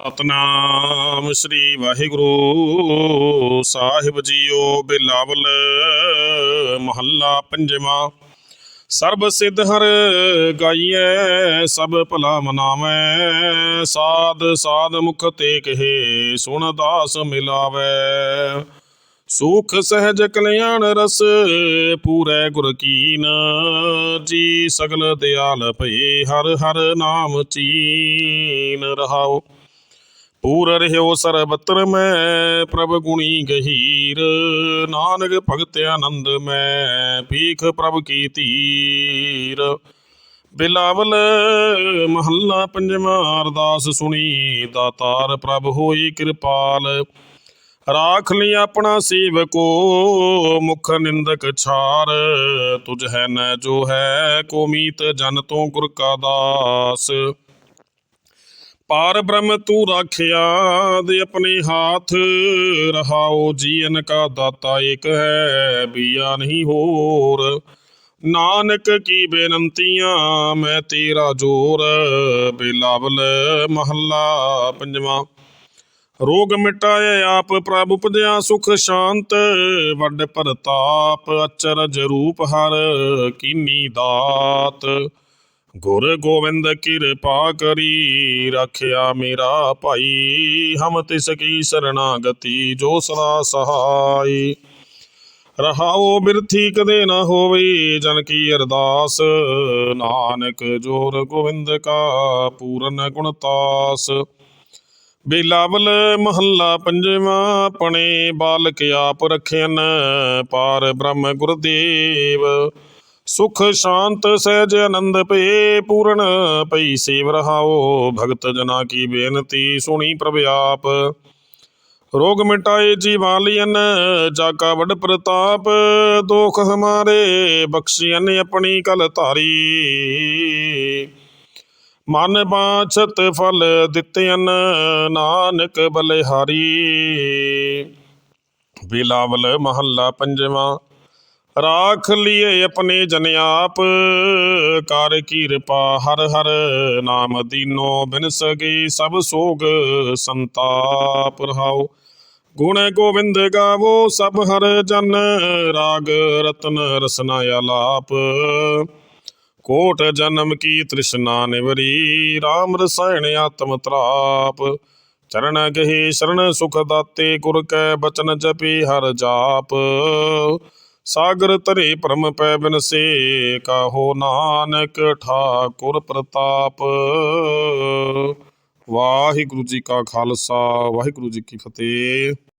ਸਤਨਾਮ ਸ੍ਰੀ ਵਾਹਿਗੁਰੂ ਸਾਹਿਬ ਜੀਓ ਬਿਲਾਵਲ ਮਹੱਲਾ ਪੰਜਵਾਂ। ਸਰਬ ਸਿੱਧ ਹਰ ਗਾਈਐ, ਸਭ ਭਲਾ ਮਨਾਵੈ। ਸਾਧ ਸਾਧ ਮੁਖ ਤੇ ਕਹੇ, ਸੁਣ ਦਾਸ ਮਿਲਾਵੈ। ਸੁਖ ਸਹਿਜ ਕਲਿਆਣ ਰਸ ਪੂਰੇ ਗੁਰ ਕੀਨ। ਜੀ ਸਗਲ ਦਿਆਲ ਭਏ, ਹਰ ਹਰ ਨਾਮ ਚੀਨ ਰਹਾਓ। ਪੂਰ ਰਹਿਓ ਸਰਬਤਰ ਮੈਂ, ਪ੍ਰਭ ਗੁਣੀ ਗਹੀਰ। ਨਾਨਕ ਭਗਤ ਆਨੰਦ ਮੈਂ, ਭੀਖ ਪ੍ਰਭ ਕੀ ਧੀਰ ਬਿਲਾਵਲ ਮਹੱਲਾ ਪੰਜਵਾਂ ਅਰਦਾਸ ਸੁਣੀ, ਦਾਤਾਰ ਪ੍ਰਭ ਹੋਈ ਕਿਰਪਾਲ। ਰਾਖ ਲਈ ਆਪਣਾ ਸੇਵਕੋ ਮੁਖ ਨਿੰਦਕ ਛਾਰ। ਤੁਝ ਹੈ ਨ ਜੋ ਹੈ, ਕੋ ਮੀਤ ਜਨ ਤੋਂ ਗੁਰ ਕਾ ਦਾਸ। ਪਾਰ ਬ੍ਰਹਮ ਤੂੰ ਰਾਖਿਆ ਦੇ ਆਪਣੇ ਹਾਥ। ਰਹਾਓ ਜੀਵਨ ਕਾ ਦਾਤਾ ਏਕ ਹੈ, ਬੀਆ ਨਹੀਂ ਹੋਰ। ਨਾਨਕ ਕੀ ਬੇਨੰਤੀਆਂ, ਮੈਂ ਤੇਰਾ ਜੋਰ। ਬਿਲਾਵਲ ਮਹੱਲਾ ਪੰਜਵਾਂ। ਰੋਗ ਮਿਟਾਏ ਆਪ ਪ੍ਰਭ ਉਪਜਿਆ ਸੁਖ ਸ਼ਾਂਤ। ਵੱਡ ਪ੍ਰਤਾਪ ਅਚਰਜ ਰੂਪ ਹਰ, ਕੀਨੀ ਦਾਤ। ਗੁਰ ਗੋਬਿੰਦ ਕਿਰਪਾ ਕਰੀ, ਰੱਖਿਆ ਮੇਰਾ ਭਾਈ। ਹਮ ਤਿਸ ਕੀ ਸਰਣਾਗਤੀ, ਜੋ ਸਦਾ ਸਹਾਈ। ਰਹਾਓ ਬਿਰਥੀ ਕਦੇ ਨਾ ਹੋਵੇ, ਜਨ ਕੀ ਅਰਦਾਸ। ਨਾਨਕ ਜੋਰ ਗੋਬਿੰਦ ਕਾ ਪੂਰਨ ਗੁਣਤਾਸ ਬਿਲਾਵਲ ਮਹੱਲਾ ਪੰਜਵਾਂ, ਆਪਣੇ ਬਾਲਕ ਆਪ ਰਖਿਆਨ ਪਾਰ ਬ੍ਰਹਮ ਗੁਰਦੇਵ। ਸੁਖ ਸ਼ਾਂਤ ਸਹਿਜ ਆਨੰਦ ਪਏ ਪੂਰਨ ਪਈ ਸੇਵ ਰਹਾਓ ਭਗਤ ਜਨਾ ਕੀ ਬੇਨਤੀ ਸੁਣੀ ਪ੍ਰਭ ਆਪ। ਰੋਗ ਮਿਟਾਏ ਜੀਵਾਲੀਨ ਜਾ ਕਾ ਪ੍ਰਤਾਪ, ਦੋਖ ਹਮਾਰੇ ਬਖਸ਼ੀਨ ਆਪਣੀ ਕਲ ਧਾਰੀ। ਮਨ ਬਾਛਤ ਫਲ ਦਿੱਤਿਆਨ ਨਾਨਕ ਬਲਿਹਾਰੀ। ਬਿਲਾਵਲ ਮਹੱਲਾ ਪੰਜਵਾਂ। ਰਾਖ ਲਿਏ ਆਪਣੇ ਜਨ ਆਪ ਕਰ ਕਿਰਪਾ ਹਰ ਹਰ ਨਾਮ ਦੀਨੋ, ਬਿਨ ਸਗੀ ਸਭ ਸੋਗ ਸੰਤਾਪ ਰਹਾਓ। ਗੁਣ ਗੋਬਿੰਦ ਗਾਵੋ ਸਭ ਹਰ ਜਨ, ਰਾਗ ਰਤਨ ਰਸਨਾ ਆਲਾਪ। ਕੋਟ ਜਨਮ ਕੀ ਤ੍ਰਿਸ਼ਨਾ ਨਿਵਰੀ RAM ਰਸਾਇਣ ਆਤਮ ਤ੍ਰਾਪ। ਚਰਨ ਗਹੀ ਸ਼ਰਨ ਸੁਖ ਦਾਤੇ, ਗੁਰ ਕੈ ਬਚਨ ਜਪੀ ਹਰ ਜਾਪ। ਸਾਗਰ ਤਰੇ ਭ੍ਰਮ ਪੈ ਬਿਨਸੇ ਕਾਹੋ ਨਾਨਕ ਠਾਕੁਰ ਪ੍ਰਤਾਪ। ਵਾਹਿਗੁਰੂ ਜੀ ਕਾ ਖਾਲਸਾ, ਵਾਹਿਗੁਰੂ ਜੀ ਕੀ ਫਤਿਹ।